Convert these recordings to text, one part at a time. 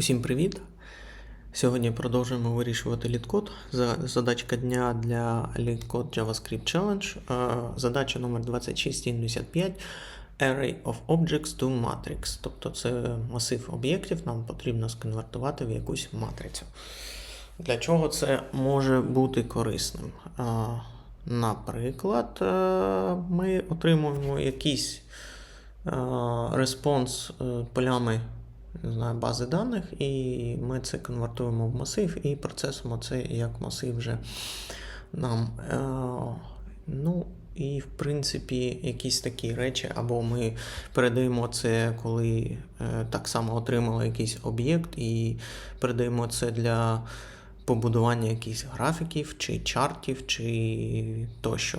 Усім привіт! Сьогодні продовжуємо вирішувати літкод. Задачка дня для LeetCode JavaScript Challenge. Задача номер 2675 Array of Objects to Matrix. Тобто це масив об'єктів, нам потрібно сконвертувати в якусь матрицю. Для чого це може бути корисним? Наприклад, е, ми отримуємо якийсь е, респонс е, полями не знаю, бази даних, і ми це конвертуємо в масив і процесимо це як масив вже нам. Е, ну, і в принципі, якісь такі речі, або ми передаємо це, коли е, так само отримали якийсь об'єкт, і передаємо це для побудування якихось графіків, чи чартів, чи тощо.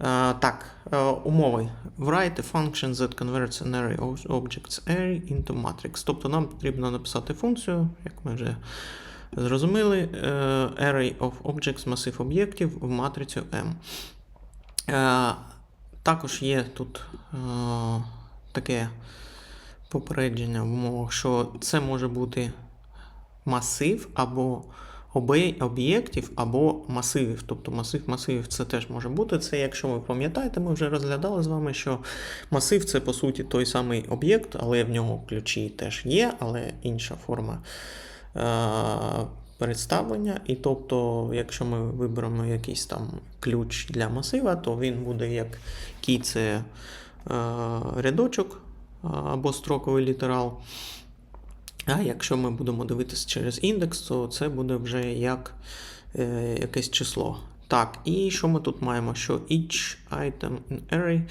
Е, так, е, умови. Write a function that converts an array of objects array into matrix. Тобто нам потрібно написати функцію, як ми вже зрозуміли, е, array of objects, масив об'єктів в матрицю M. Також є тут таке попередження в умовах, що це може бути масив або об'єктів або масивів. Тобто масив масивів це теж може бути. Це, якщо ви пам'ятаєте, ми вже розглядали з вами, що масив це по суті той самий об'єкт, але в нього ключі теж є, але інша форма е- представлення. І тобто, якщо ми виберемо якийсь там ключ для масива, то він буде як кій це е- рядочок е, або строковий літерал. А якщо ми будемо дивитися через індекс, то це буде вже як е, якесь число. Так, і що ми тут маємо? Що each item in array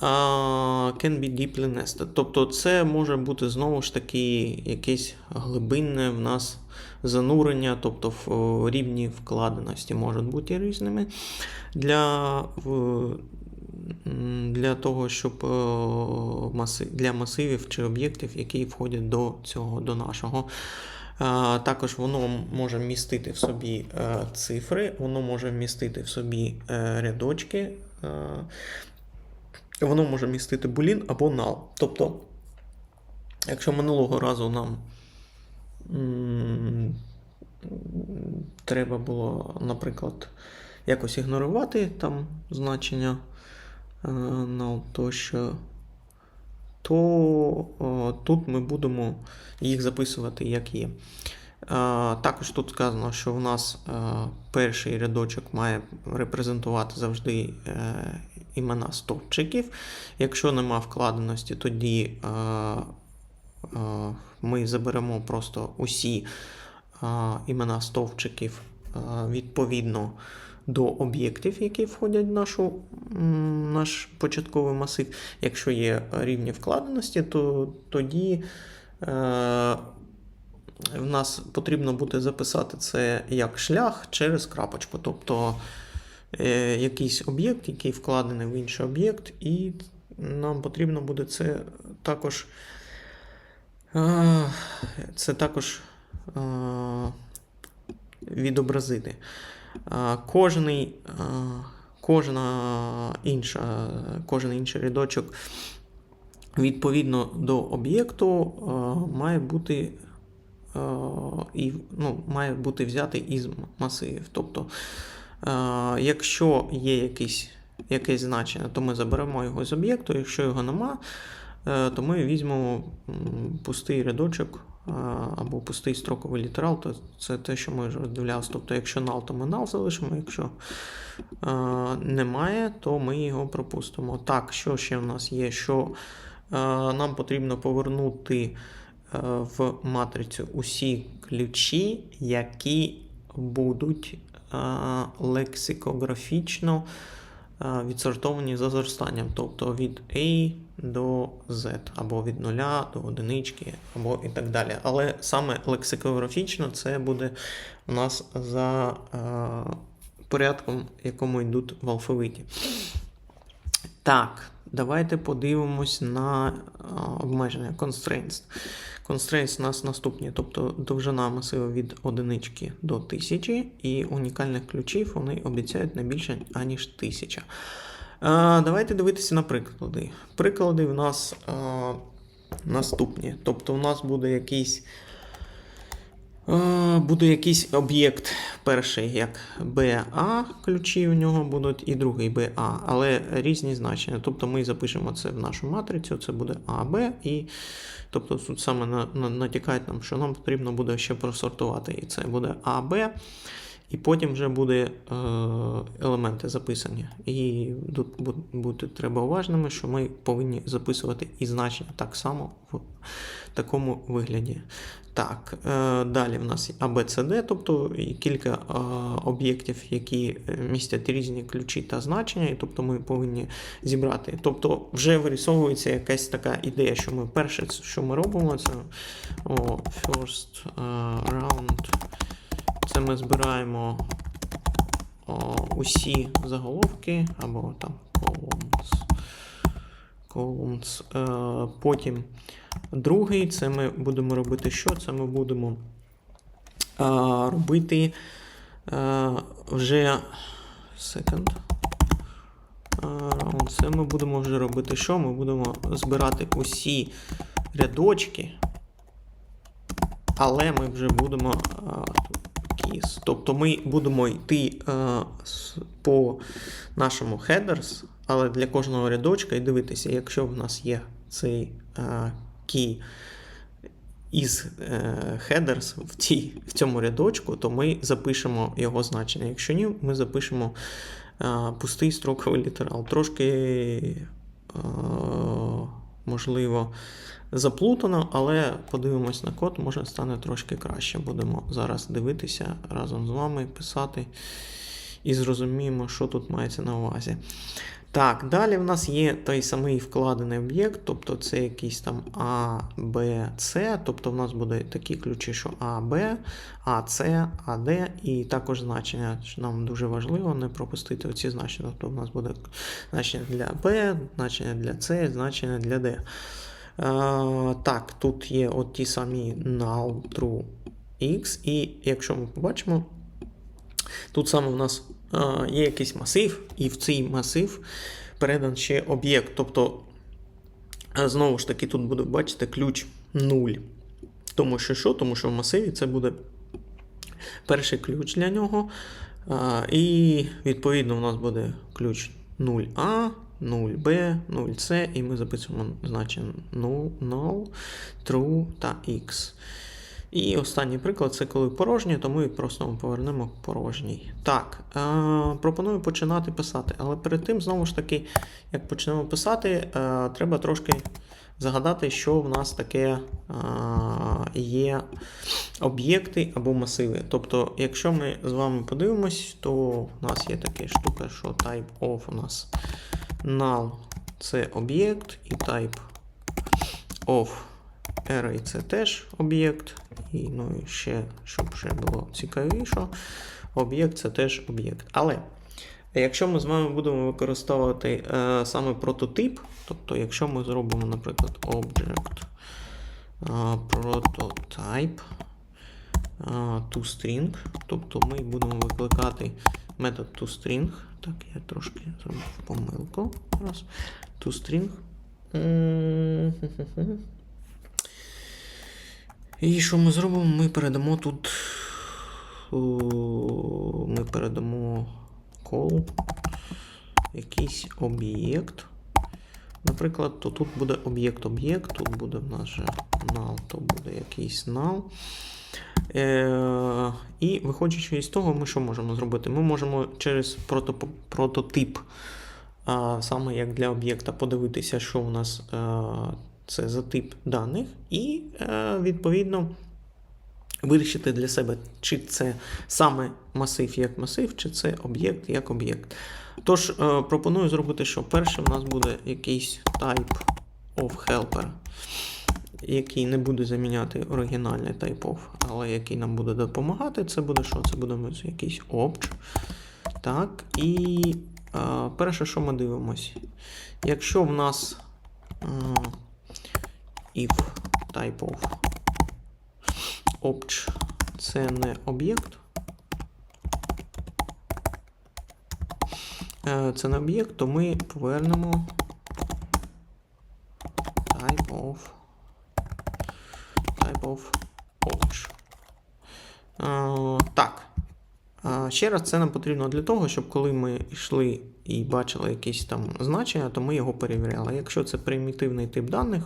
uh, can be deeply nested. Тобто це може бути знову ж таки якесь глибинне в нас занурення, тобто в рівні вкладеності можуть бути різними. Для, для того, щоб е, для масивів чи об'єктів, які входять до цього, до нашого. Е, Також воно може містити в собі е, цифри, воно може містити в собі рядочки, воно може містити булін або null. Тобто, якщо минулого разу нам треба було, наприклад, якось ігнорувати там значення null тощо, то тут ми будемо їх записувати як є. Е, Також тут сказано, що в нас е, перший рядочок має репрезентувати завжди е, імена стовпчиків. Якщо нема вкладеності, тоді е, е, ми заберемо просто усі е, імена стовпчиків е, відповідно до об'єктів, які входять в нашу, наш початковий масив. Якщо є рівні вкладеності, то тоді е, в нас потрібно буде записати це як шлях через крапочку. Тобто е, якийсь об'єкт, який вкладений в інший об'єкт, і нам потрібно буде це також. е, Це також е, відобразити. Кожний, кожна інша, кожен інший рядочок відповідно до об'єкту має бути і, ну, має бути взятий із масивів. Тобто, якщо є якийсь, якесь значення, то ми заберемо його з об'єкту, якщо його нема, е, то ми візьмемо пустий рядочок або пустий строковий літерал, то це те, що ми роздивлялися. Тобто, якщо null, то ми null залишимо, якщо немає, то ми його пропустимо. Так, що ще в нас є? Що нам потрібно повернути в матрицю усі ключі, які будуть лексикографічно відсортовані за зростанням, тобто від A до Z, або від 0 до одинички, або і так далі. Але саме лексикографічно це буде у нас за е, порядком, якому йдуть в алфавиті. Так, давайте подивимось на а, обмеження constraints. Constraints у нас наступні, тобто довжина масиву від одинички до 1000, і унікальних ключів вони обіцяють не більше, аніж 1000. Давайте дивитися на приклади. Приклади в нас наступні. Тобто, у нас буде якийсь Буде якийсь об'єкт, перший як BA, ключі у нього будуть, і другий BA, але різні значення. Тобто ми запишемо це в нашу матрицю, це буде AB, і тобто тут саме на, на, натякають нам, що нам потрібно буде ще просортувати. І це буде AB, і потім вже буде е, елементи записані. І тут бу- бути треба уважними, що ми повинні записувати і значення так само в такому вигляді. Так, е, далі в нас ABCD, тобто кілька е, об'єктів, які містять різні ключі та значення, і тобто ми повинні зібрати. Тобто вже вирісовується якась така ідея, що ми перше, що ми робимо, це о, first round. Це ми збираємо о, усі заголовки або там columns. columns. Е, потім другий, це ми будемо робити що? Це ми будемо е, робити е, вже second. Е. Це ми будемо вже робити що? Ми будемо збирати усі рядочки, але ми вже будемо keys. Тобто ми будемо йти е, по нашому headers, але для кожного рядочка і дивитися, якщо в нас є цей е, key із е, headers в, цій, в цьому рядочку, то ми запишемо його значення. Якщо ні, ми запишемо е, пустий строковий літерал. Трошки, е, можливо, заплутано, але подивимось на код, може стане трошки краще. Будемо зараз дивитися разом з вами, писати і зрозуміємо, що тут мається на увазі. Так, далі в нас є той самий вкладений об'єкт, тобто це якийсь там А, Б, С, тобто в нас буде такі ключі, що А, Б, А, С, А, Д, і також значення. що Нам дуже важливо не пропустити оці значення. Тобто в нас буде значення для Б, значення для С, значення для Д. Е, так, тут є от ті самі null, true, x, і якщо ми побачимо, тут саме у нас е, є якийсь масив, і в цей масив передан ще об'єкт. Тобто, е, знову ж таки, тут буде, бачите, ключ 0. Тому що що? Тому що в масиві це буде перший ключ для нього. І відповідно у нас буде ключ 0А, 0B, 0C, і ми записуємо значення 0, null, true та x. І останній приклад це коли порожній, то ми просто повернемо порожній. Так, е, пропоную починати писати. Але перед тим, знову ж таки, як почнемо писати, е, треба трошки загадати, що в нас таке е, є об'єкти або масиви. Тобто, якщо ми з вами подивимось, то у нас є така штука, що type of у нас null це об'єкт, і type of array це теж об'єкт. І ну, і ще, щоб ще було цікавіше, об'єкт це теж об'єкт. Але якщо ми з вами будемо використовувати е, саме прототип, тобто, якщо ми зробимо, наприклад, object е, prototype е, toString, тобто ми будемо викликати метод toString. Так, я трошки зробив помилку. Раз. toString. І що ми зробимо? Ми передамо тут. Ми передамо call якийсь об'єкт. Наприклад, то тут буде об'єкт-об'єкт, тут буде в нас же null, то буде якийсь null. Е, і виходячи із того, ми що можемо зробити? Ми можемо через протоп- прототип, а, саме як для об'єкта, подивитися, що у нас е, це за тип даних, і е, відповідно вирішити для себе, чи це саме масив як масив, чи це об'єкт як об'єкт. Тож, е, пропоную зробити, що перше в нас буде якийсь type of helper, який не буде заміняти оригінальний type of, але який нам буде допомагати. Це буде що? Це буде якийсь obj. Так, і е, перше, що ми дивимось, якщо в нас е, if type of obj це не об'єкт, е, це не об'єкт, то ми повернемо type of of obj. Е, так. Е, Ще раз це нам потрібно для того, щоб коли ми йшли і бачили якісь там значення, то ми його перевіряли. Якщо це примітивний тип даних,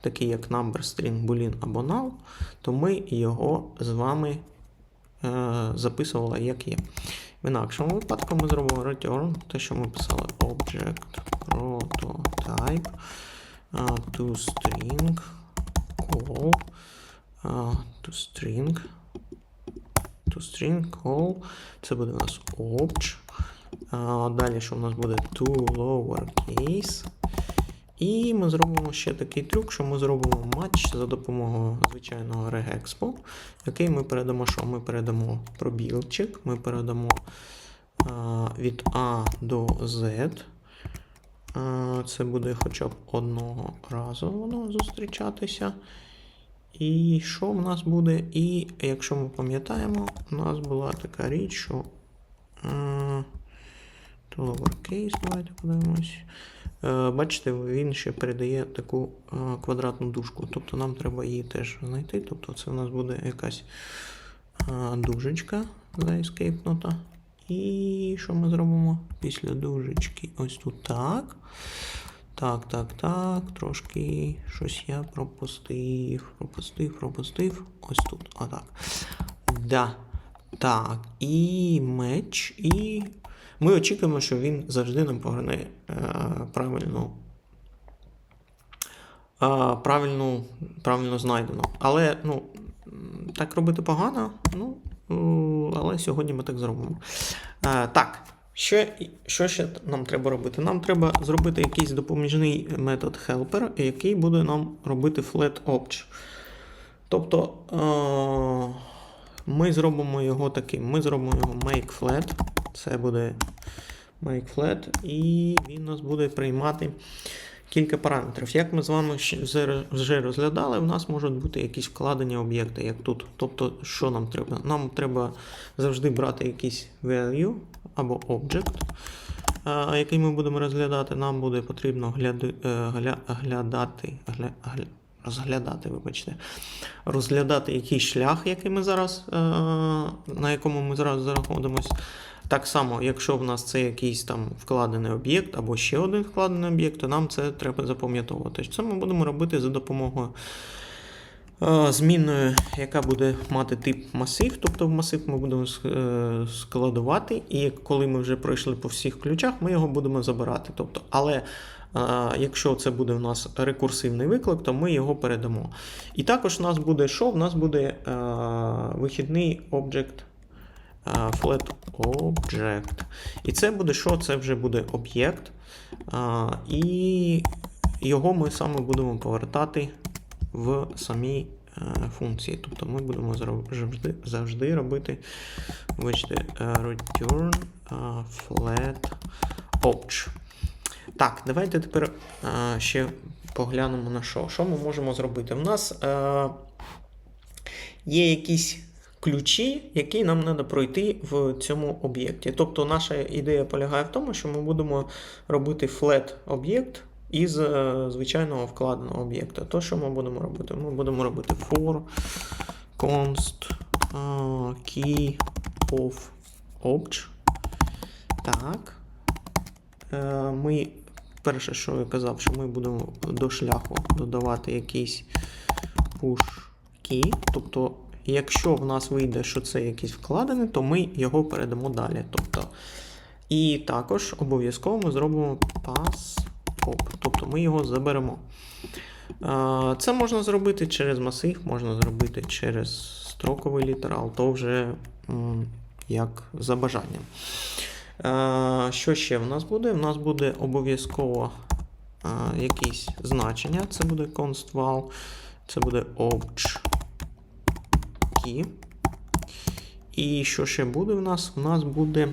такий як number, string, boolean або null, то ми його з вами е, записували як є. В інакшому випадку ми зробимо return, те, що ми писали object prototype е, toString call toString toString call. Це буде у нас obj. А, Далі, що у нас буде to lowercase. І ми зробимо ще такий трюк, що ми зробимо матч за допомогою звичайного regexpo, який ми передамо, що ми передамо пробілчик, ми передамо а, від А до Z. А, це буде хоча б одного разу воно зустрічатися. І що в нас буде? І якщо ми пам'ятаємо, у нас була така річ, що. е, lowercase, давайте подивимось. Е, Бачите, він ще передає таку е, квадратну дужку. Тобто нам треба її теж знайти. Тобто це у нас буде якась е, дужечка заескейпнута. І що ми зробимо після дужечки? Ось тут так. Так, так, так. Трошки щось я пропустив. Пропустив, пропустив. Ось тут. Отак. Да. Так. І меч. І ми очікуємо, що він завжди нам поверне е, правильну. е, Правильну, правильно знайдено. Але ну, так робити погано. Ну, е, але сьогодні ми так зробимо. Так, що, що ще нам треба робити? Нам треба зробити якийсь допоміжний метод helper, який буде нам робити flat obj. Тобто е, ми зробимо його таким. Ми зробимо його make flat. Це буде make flat, і він нас буде приймати кілька параметрів. Як ми з вами вже- розглядали, в нас можуть бути якісь вкладені об'єкти, як тут. Тобто, що нам треба? Нам треба завжди брати якийсь value або object, який ми будемо розглядати. Нам буде потрібно е, гля, глядати, гля, гля, розглядати, вибачте, розглядати якийсь шлях, який ми зараз, е, на якому ми зараз знаходимося. Так само, якщо в нас це якийсь там вкладений об'єкт або ще один вкладений об'єкт, то нам це треба запам'ятовувати. Це ми будемо робити за допомогою е, змінною, яка буде мати тип масив. Тобто в масив ми будемо е, складувати, і коли ми вже пройшли по всіх ключах, ми його будемо забирати. Тобто, але е, якщо це буде у нас рекурсивний виклик, то ми його передамо. І також у нас буде що? У нас буде е, вихідний об'єкт е, flat object. І це буде що? Це вже буде об'єкт. І його ми саме будемо повертати в самій е, функції. Тобто ми будемо завжди, завжди робити вибачте, е, return е, flat obj. Так, давайте тепер ще поглянемо на що. Що ми можемо зробити? У нас є якісь ключі, які нам треба пройти в цьому об'єкті. Тобто наша ідея полягає в тому, що ми будемо робити flat об'єкт із е, звичайного вкладеного об'єкта. То, що ми будемо робити? Ми будемо робити for const е, key of obj. Так. Е, Ми перше, що я казав, що ми будемо до шляху додавати якийсь push key. Тобто, якщо в нас вийде, що це якийсь вкладений, то ми його передамо далі. Тобто, і також обов'язково ми зробимо pass pop, тобто ми його заберемо. Це можна зробити через масив, можна зробити через строковий літерал, то вже як за бажанням. Що ще в нас буде? В нас буде обов'язково якісь значення. Це буде const val, це буде obj key. І що ще буде в нас? У нас буде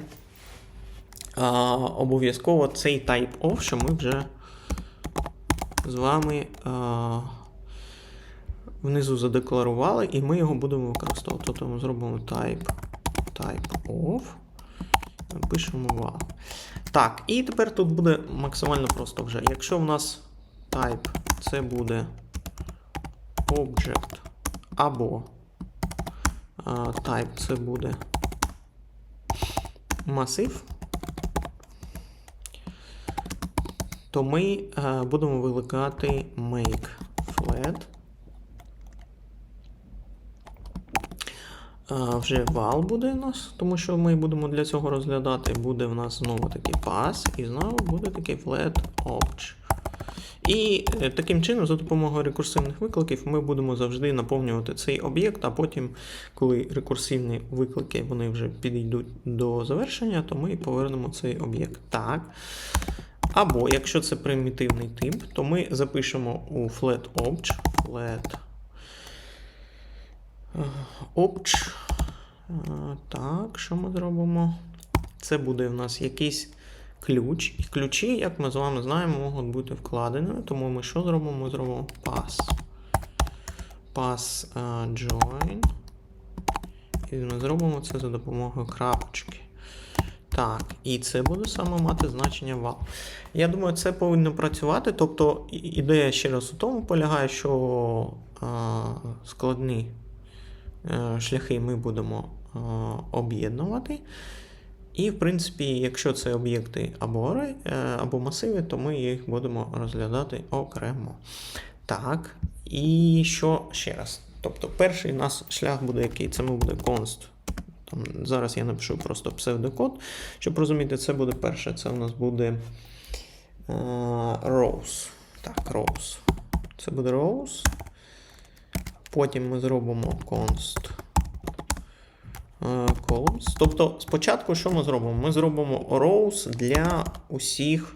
обов'язково цей type of, що ми вже з вами е, внизу задекларували, і ми його будемо використовувати. Тобто ми зробимо type, type of. Пишемо wow. Так, і тепер тут буде максимально просто вже. Якщо в нас type це буде object або а, type це буде масив, то ми е, будемо викликати make flat. Е, вже val буде у нас, тому що ми будемо для цього розглядати. Буде в нас знову таки pass, і знову буде такий flat obj. І е, таким чином, за допомогою рекурсивних викликів, ми будемо завжди наповнювати цей об'єкт, а потім, коли рекурсивні виклики вони вже підійдуть до завершення, то ми повернемо цей об'єкт. Так. Або якщо це примітивний тип, то ми запишемо у flat obj, flat е. Е, Так, що ми зробимо? Це буде в нас якийсь ключ. І ключі, як ми з вами знаємо, можуть бути вкладеними. Тому ми що зробимо? Ми зробимо pass. Pass е, join. І ми зробимо це за допомогою крапочки. Так, і це буде саме мати значення val. Я думаю, це повинно працювати. Тобто, ідея ще раз у тому полягає, що складні е, шляхи ми будемо об'єднувати. І, в принципі, якщо це об'єкти або е, або масиви, то ми їх будемо розглядати окремо. Так, і що ще раз? Тобто, перший у нас шлях буде який? Це буде const. Там, зараз я напишу просто псевдокод. Щоб розуміти, це буде перше. Це у нас буде е, rows. Так, rows. Це буде rows. Потім ми зробимо const е, columns. Тобто, спочатку, що ми зробимо? Ми зробимо rows для усіх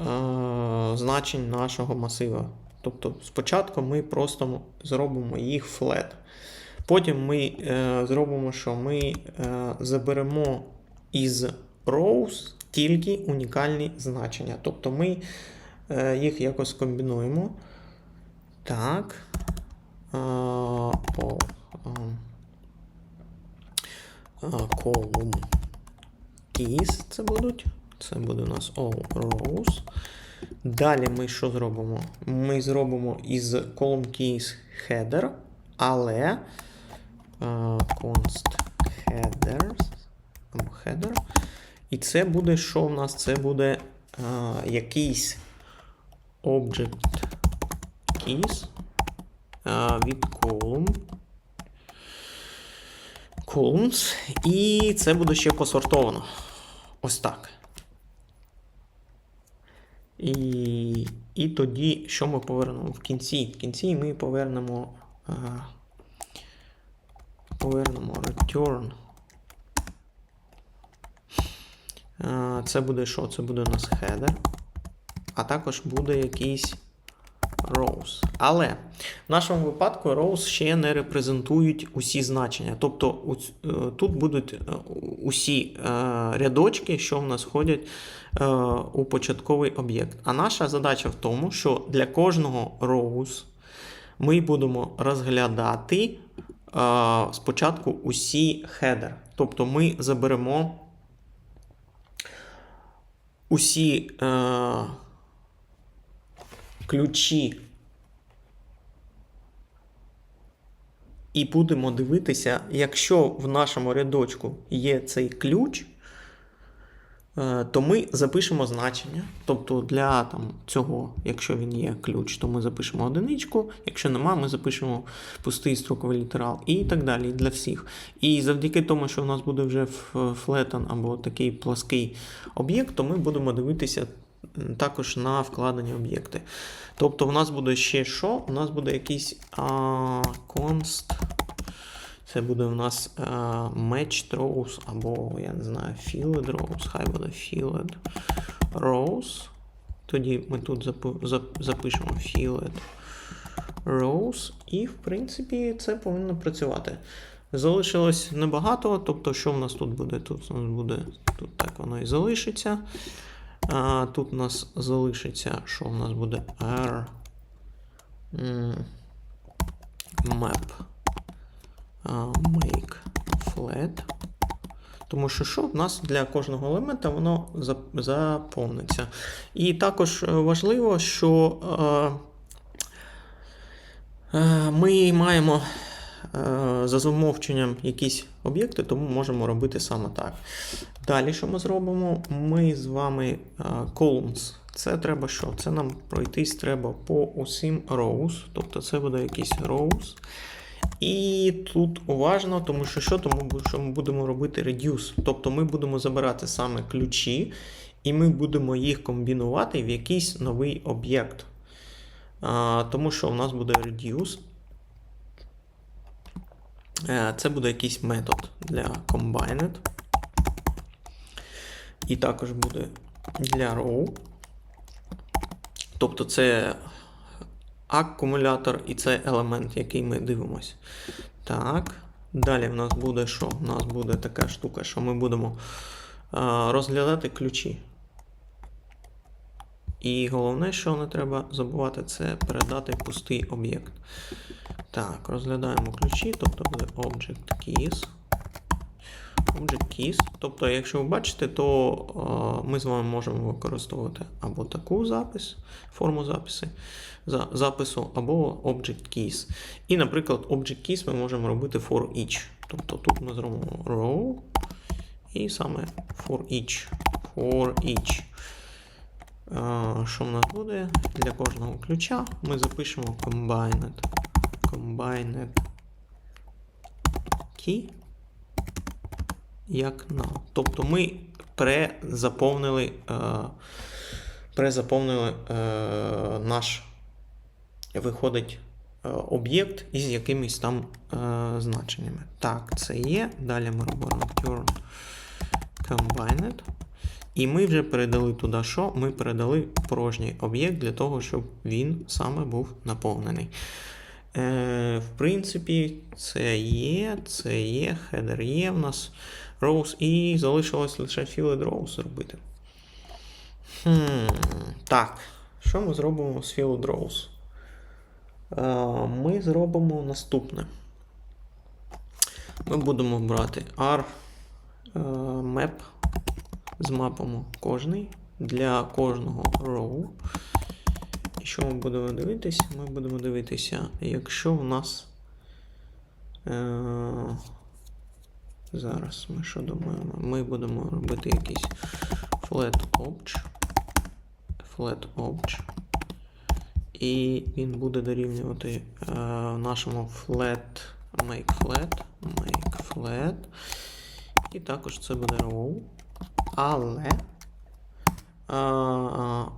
е, значень нашого масива. Тобто, спочатку ми просто зробимо їх flat. Потім ми е, зробимо, що ми е, заберемо із rows тільки унікальні значення. Тобто ми е, їх якось комбінуємо. Так. Е, о, column keys це будуть. Це буде у нас all rows. Далі ми що зробимо? Ми зробимо із column keys header, але const headers header. І це буде що в нас? Це буде е, якийсь object keys е, від column. Columns. І це буде ще посортовано. Ось так. І, і тоді, що ми повернемо в кінці? В кінці ми повернемо. А, повернемо return. Це буде що? Це буде у нас header. А також буде якийсь rows. Але в нашому випадку rows ще не репрезентують усі значення. Тобто е, тут будуть е, усі е, рядочки, що в нас входять е, у початковий об'єкт. А наша задача в тому, що для кожного rows ми будемо розглядати е, спочатку усі хедер. Тобто ми заберемо усі е, ключі і будемо дивитися, якщо в нашому рядочку є цей ключ, то ми запишемо значення. Тобто для там, цього, якщо він є ключ, то ми запишемо одиничку, якщо нема, ми запишемо пустий строковий літерал і так далі для всіх. І завдяки тому, що у нас буде вже флетен або такий плоский об'єкт, то ми будемо дивитися також на вкладені об'єкти. Тобто, у нас буде ще що? У нас буде якийсь а, const. Це буде у нас а, matched rows, або, я не знаю, filled rows, хай буде filled rows. Тоді ми тут запишемо filled rows, і, в принципі, це повинно працювати. Залишилось небагато, тобто, що в нас тут буде? Тут у нас буде, тут так воно і залишиться. А, тут у нас залишиться, що у нас буде R map make flat. Тому що що в нас для кожного елемента воно заповниться. І також е, важливо, що е, е, ми маємо за замовченням якісь об'єкти, тому можемо робити саме так. Далі, що ми зробимо? Ми з вами columns. Це треба що? Це нам пройтись треба по усім rows, тобто це буде якийсь rows. І тут уважно, тому що що, тому що ми будемо робити reduce. Тобто ми будемо забирати саме ключі, і ми будемо їх комбінувати в якийсь новий об'єкт. Тому що у нас буде reduce. Е, Це буде якийсь метод для combined. І також буде для row. Тобто це акумулятор і це елемент, який ми дивимося. Так. Далі в нас буде що? У нас буде така штука, що ми будемо розглядати ключі. І головне, що не треба забувати, це передати пустий об'єкт. Так, розглядаємо ключі, тобто буде object keys. Object keys. Тобто, якщо ви бачите, то е, ми з вами можемо використовувати або таку запис, форму записи, за, запису, або object keys. І, наприклад, object keys ми можемо робити for each. Тобто тут ми зробимо row і саме for each. For each. Е, що в нас буде? Для кожного ключа ми запишемо combined. Combined key як null. Тобто ми презаповнили, е, презаповнили е, наш виходить е, об'єкт із якимись там значеннями. Так, це є. Далі ми робимо turn combined. І ми вже передали туди що? Ми передали порожній об'єкт для того, щоб він саме був наповнений. Е, В принципі, це є, це є, хедер є в нас rows, і залишилось лише filled rows зробити. Хм, Так, що ми зробимо з filled rows? Е, Ми зробимо наступне. Ми будемо брати R е, map, змапимо кожний для кожного row. І що ми будемо дивитися? Ми будемо дивитися, якщо в нас. Зараз ми що думаємо? Ми будемо робити якийсь flat obj. Flat obj. І він буде дорівнювати е, нашому flat make flat. Make flat. І також це буде row. Але. Е,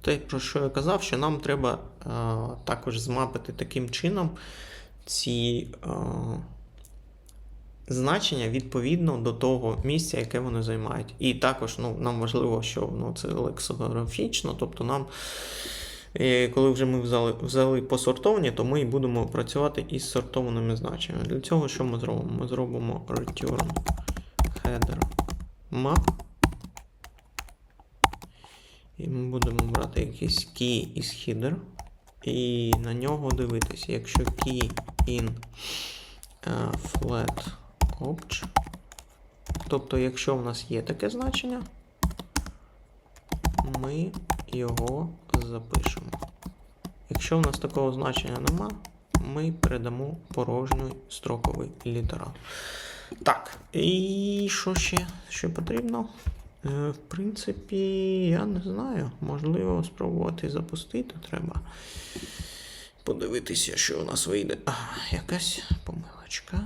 те, про що я казав, що нам треба е, також змапити таким чином ці е, значення відповідно до того місця, яке вони займають. І також ну, нам важливо, що ну, це лексикографічно, тобто нам. І коли вже ми взяли взяли посортовані, то ми і будемо працювати із сортованими значеннями. Для цього що ми зробимо? Ми зробимо return header map. І ми будемо брати якийсь key із header. І на нього дивитися. Якщо key in uh, flat obj, тобто, якщо в нас є таке значення, ми його запишемо. Якщо в нас такого значення нема, ми передамо порожній строковий літерал. Так, і що ще що потрібно? Е, В принципі, я не знаю. Можливо, спробувати запустити треба. Подивитися, що у нас вийде. А, якась помилочка.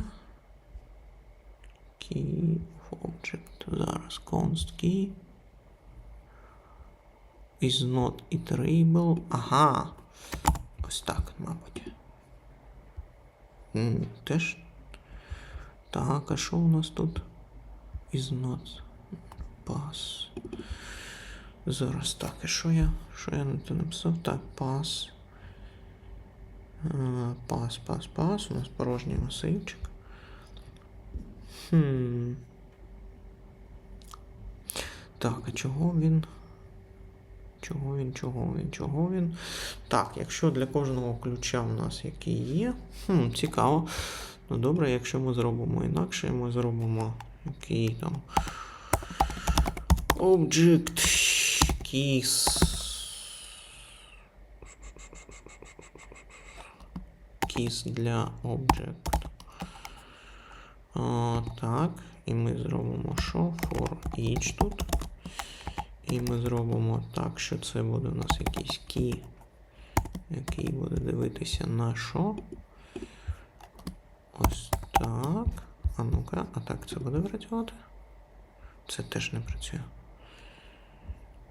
Of object. Зараз const key. Is not iterable. Ага. Ось так, мабуть. М, Теж. Так, а що у нас тут? Is not pass. Зараз так, і що я? Що я на це написав? Так, pass. Е, Пас, пас, пас. У нас порожній масивчик. Хм. Так, а чого він? Чого він, чого він, чого він? Так, якщо для кожного ключа в нас який є. Хм, цікаво. Ну добре, якщо ми зробимо інакше, ми зробимо який там. Object keys. Keys для object. О, так, і ми зробимо що? For each тут. І ми зробимо так, що це буде у нас якийсь key, який буде дивитися на що. Ось так. А ну-ка, а так це буде працювати? Це теж не працює.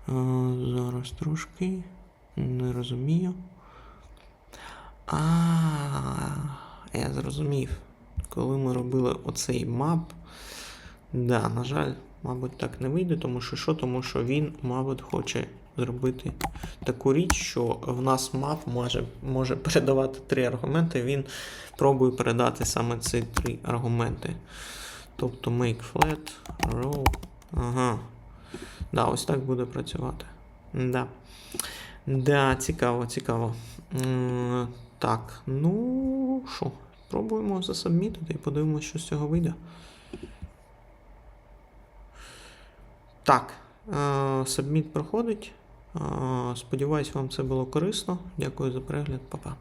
А, зараз трошки. Не розумію. А, я зрозумів. Коли ми робили оцей мап, да, на жаль, мабуть, так не вийде, тому що що? Тому що він, мабуть, хоче зробити таку річ, що в нас мап може, може передавати три аргументи. Він пробує передати саме ці три аргументи. Тобто make flat, row. Ага. Да, ось так буде працювати. Да. Да, цікаво, цікаво. Так, ну що, пробуємо засабмітити і подивимося, що з цього вийде. Так, е, сабміт проходить. Е, Сподіваюсь, вам це було корисно. Дякую за перегляд, Па-па.